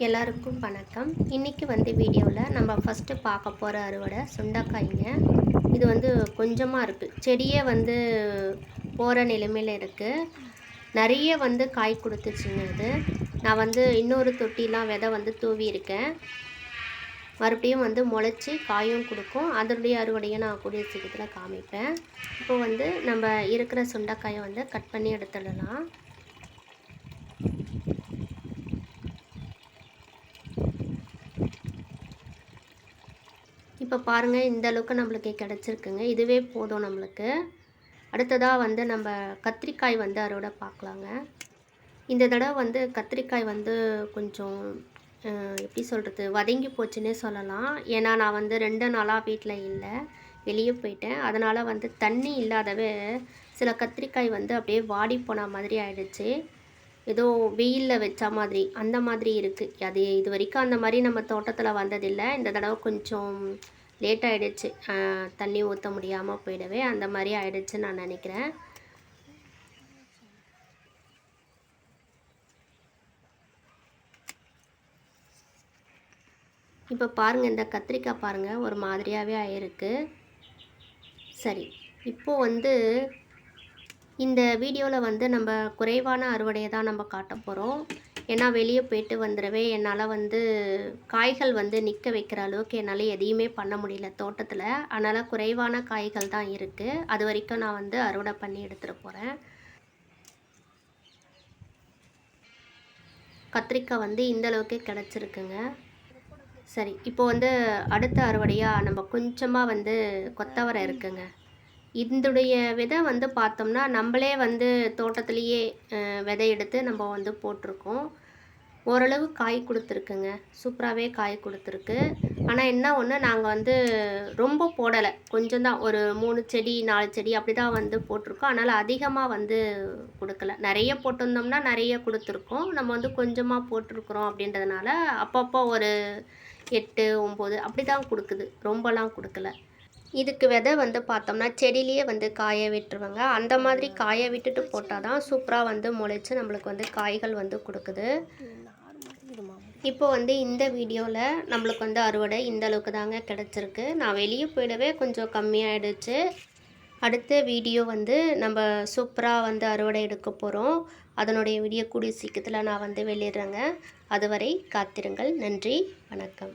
எல்லாருக்கும் வணக்கம். இன்றைக்கி வந்து வீடியோவில் நம்ம ஃபஸ்ட்டு பார்க்க போகிற அறுவடை சுண்டைக்காய்ங்க. இது வந்து கொஞ்சமாக இருக்குது செடியே வந்து போகிற நிலைமையில் இருக்குது நிறைய வந்து காய் கொடுத்துச்சுங்க இது. நான் வந்து இன்னொரு தொட்டிலாம் விதை வந்து தூவி இருக்கேன். மறுபடியும் வந்து முளைச்சி காயும் கொடுக்கும். அதனுடைய அறுவடையை நான் கூடிய சீக்கிரத்தில் காமிப்பேன். இப்போ வந்து நம்ம இருக்கிற சுண்டைக்காயை வந்து கட் பண்ணி எடுத்துடலாம். இப்போ பாருங்கள் இந்த அளவுக்கு நம்மளுக்கு கிடச்சிருக்குங்க. இதுவே போதும் நம்மளுக்கு. அடுத்ததாக வந்து நம்ம கத்திரிக்காய் வந்து அறுவடை பார்க்கலாங்க. இந்த தடவை வந்து கத்திரிக்காய் வந்து கொஞ்சம் எப்படி சொல்கிறது வதங்கி போச்சுன்னே சொல்லலாம். ஏன்னா நான் வந்து ரெண்டு நாளாக வீட்டில் இல்லை. வெளியே போயிட்டேன். அதனால் வந்து தண்ணி இல்லாதவே சில கத்திரிக்காய் வந்து அப்படியே வாடி போன மாதிரி ஆயிடுச்சு. ஏதோ வெயிலில் வச்ச மாதிரி அந்த மாதிரி இருக்குது அது இது வரைக்கும் அந்த மாதிரி நம்ம தோட்டத்தில் வந்ததில்லை. இந்த தடவை கொஞ்சம் லேட் ஆகிடுச்சு தண்ணி ஊற்ற முடியாமல் போயிடவே அந்த மாதிரி ஆகிடுச்சுன்னு நான் நினைக்கிறேன். இப்போ பாருங்கள் இந்த கத்திரிக்காய் பாருங்கள் ஒரு மாதிரியாகவே ஆயிருக்கு. சரி இப்போது வந்து இந்த வீடியோவில் வந்து நம்ம குறைவான அறுவடையை தான் நம்ம காட்ட போகிறோம் ஏன்னா வெளியே போயிட்டு வந்துடவே என்னால் வந்து காய்கள் வந்து நிற்க வைக்கிற அளவுக்கு என்னால் எதையுமே பண்ண முடியல தோட்டத்தில். அதனால் குறைவான காய்கள் தான் இருக்குது அது வரைக்கும் நான் வந்து அறுவடை பண்ணி எடுத்துகிட்டு போகிறேன் கத்திரிக்காய் வந்து இந்தளவுக்கு கிடச்சிருக்குங்க. சரி இப்போ வந்து அடுத்த அறுவடையாக நம்ம கொஞ்சமாக வந்து கொத்தவரை இருக்குங்க. இதனுடைய விதை வந்து பார்த்தோம்னா நம்மளே வந்து தோட்டத்துலேயே விதை எடுத்து நம்ம வந்து போட்டிருக்கோம். ஓரளவு காய் கொடுத்துருக்குங்க. சூப்பராகவே காய் கொடுத்துருக்கு. ஆனால் என்ன ஒன்று நாங்கள் வந்து ரொம்ப போடலை. கொஞ்சம் தான் ஒரு மூணு செடி நாலு செடி அப்படி தான் வந்து போட்டிருக்கோம். அதனால் அதிகமாக வந்து கொடுக்கல. நிறைய போட்டிருந்தோம்னா நிறைய கொடுத்துருக்கோம். நம்ம வந்து கொஞ்சமாக போட்டிருக்குறோம் அப்படின்றதுனால அப்பப்போ ஒரு எட்டு ஒம்பது அப்படி தான் கொடுக்குது. ரொம்பலாம் கொடுக்கல. இதுக்கு விதை வந்து பார்த்தோம்னா செடியிலேயே வந்து காய விட்டுருவாங்க. அந்த மாதிரி காய விட்டுட்டு போட்டால் தான் சூப்பராக வந்து முளைச்சி நம்மளுக்கு வந்து காய்கள் வந்து கொடுக்குது. இப்போ வந்து இந்த வீடியோவில் நம்மளுக்கு வந்து அறுவடை இந்த அளவுக்கு தாங்க கிடச்சிருக்கு. நான் வெளியே போயிடவே கொஞ்சம் கம்மியாகிடுச்சு அடுத்த வீடியோ வந்து நம்ம சூப்பராக வந்து அறுவடை எடுக்க போகிறோம் அதனுடைய வீடியோ கூடிய சீக்கிரத்தில் நான் வந்து வெளியிடுறேங்க. அதுவரை காத்திருங்கள். நன்றி. வணக்கம்.